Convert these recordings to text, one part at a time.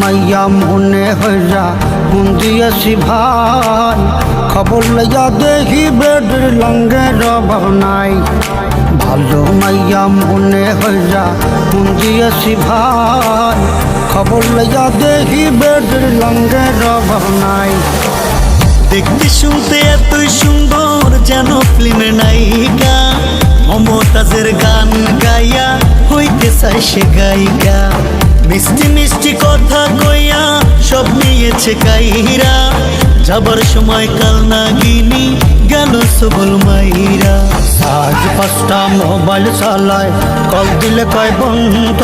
মাইয়া মনে হইয়া মন দিয়েছি ভাই। খবর লইয়া দেখি বেডের লঙ্গে রব নাই। ভালো মাইয়া মনে হইয়া মন দিয়েছি ভাই। খবর লইয়া দেখি বেডের লঙ্গে রব নাই। দেখতে শুনতে এতই সুন্দর যেন ফিল্মের নায়িকা। মমতাজের গান গাইয়া হইতে চাই সে গায়িকা। মিষ্টি মিষ্টি কথা কইয়া সব নিয়েছে কাইরা। যাবার সময় কাল নাগিনি গেল সবল মাইরা। আজ পাঁচটা মোবাইল চালায়, কল দিলে কয়, বন্ধ,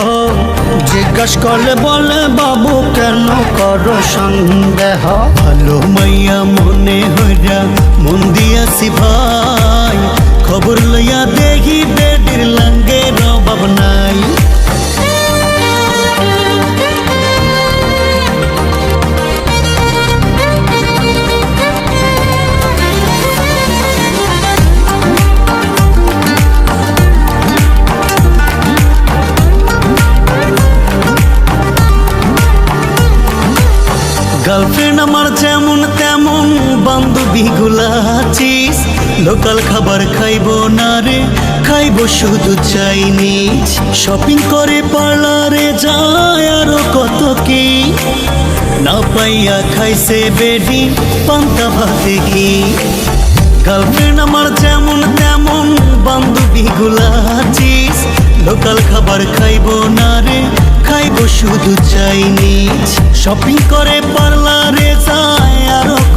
জিজ্ঞাস করলে বলে, বাবু, কেন করো সন্দেহ? ভালো মাইয়া মনে হইরা মন দিয়াছি ভাই, খবর লইয়া দেখি বেডির লাঙ্গে রবাব আমার যেমন তেমন বান্ধবী গুলাচিস লোকাল খাবার খাইবো না রে, খাইবো শুধু চাইনিজ। শপিং করে পার্লারে যায় আরও কত কি? না পাইয়া খাইছে বেডি, পান্তা ভাতে কি গার্লফ্রেন্ড আমার যেমন তেমন বান্ধবী গুলাচিস লোকাল খাবার খাইব না রে, খাইবো শুধু চাইনিজ। শপিং করে পার্লারে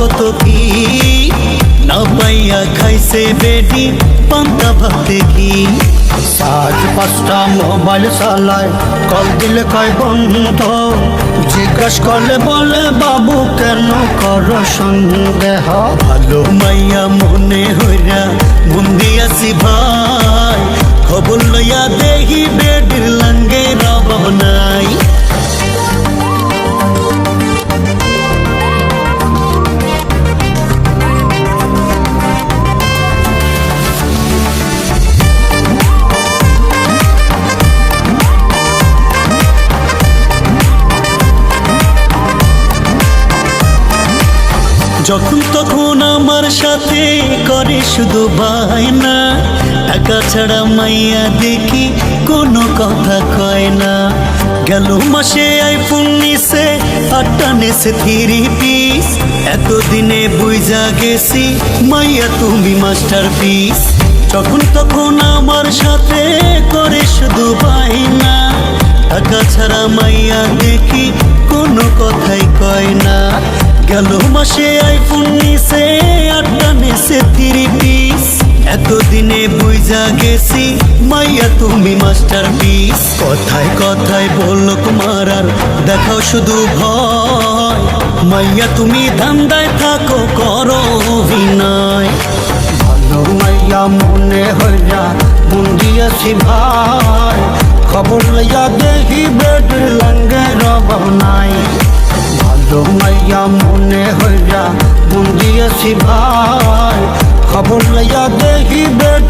কত কি? না পাইয়া খাইছে বেডি পান্তা ভাতে কি? আজ পাঁচটা মোবাইল চালায় কল দিলে কয় বন্ধ জিজ্ঞাস করলে বলে বাবু কেন কর সন্দেহ? ভালো মাইয়া মনে যখন তখন আমার সাথে করে শুধু বায়না টাকা ছাড়া মাইয়া দেখি কোনো কথা কয় না। গেল মাসে আইফোন নিছে, আটটা নেছে থ্রি পিস এতদিনে বুঝা গেছি, মাইয়া তুমি মাস্টার পিস যখন তখন আমার সাথে করে শুধু বায়না টাকা ছাড়া মাইয়া দেখি কোনো কথাই কয় না। গেল মাসে আইফোন এতদিনে বুঝা গেছি, মাইয়া তুমি মাস্টার পিস কথায় কথায় বলল তোমার আর দেখাও শুধু ভয়। মাইয়া তুমি ধান্দায় থাকো, করো অভিনয়। ভালো মাইয়া মনে হইয়া মন দিয়েছি ভাই। খবর লইয়া দেখি বেডের লঙ্গে রব নাই। ভালো মাইয়া মনে হইয়া মন দিয়েছি ভাই। খবর লইয়া দেখি নাই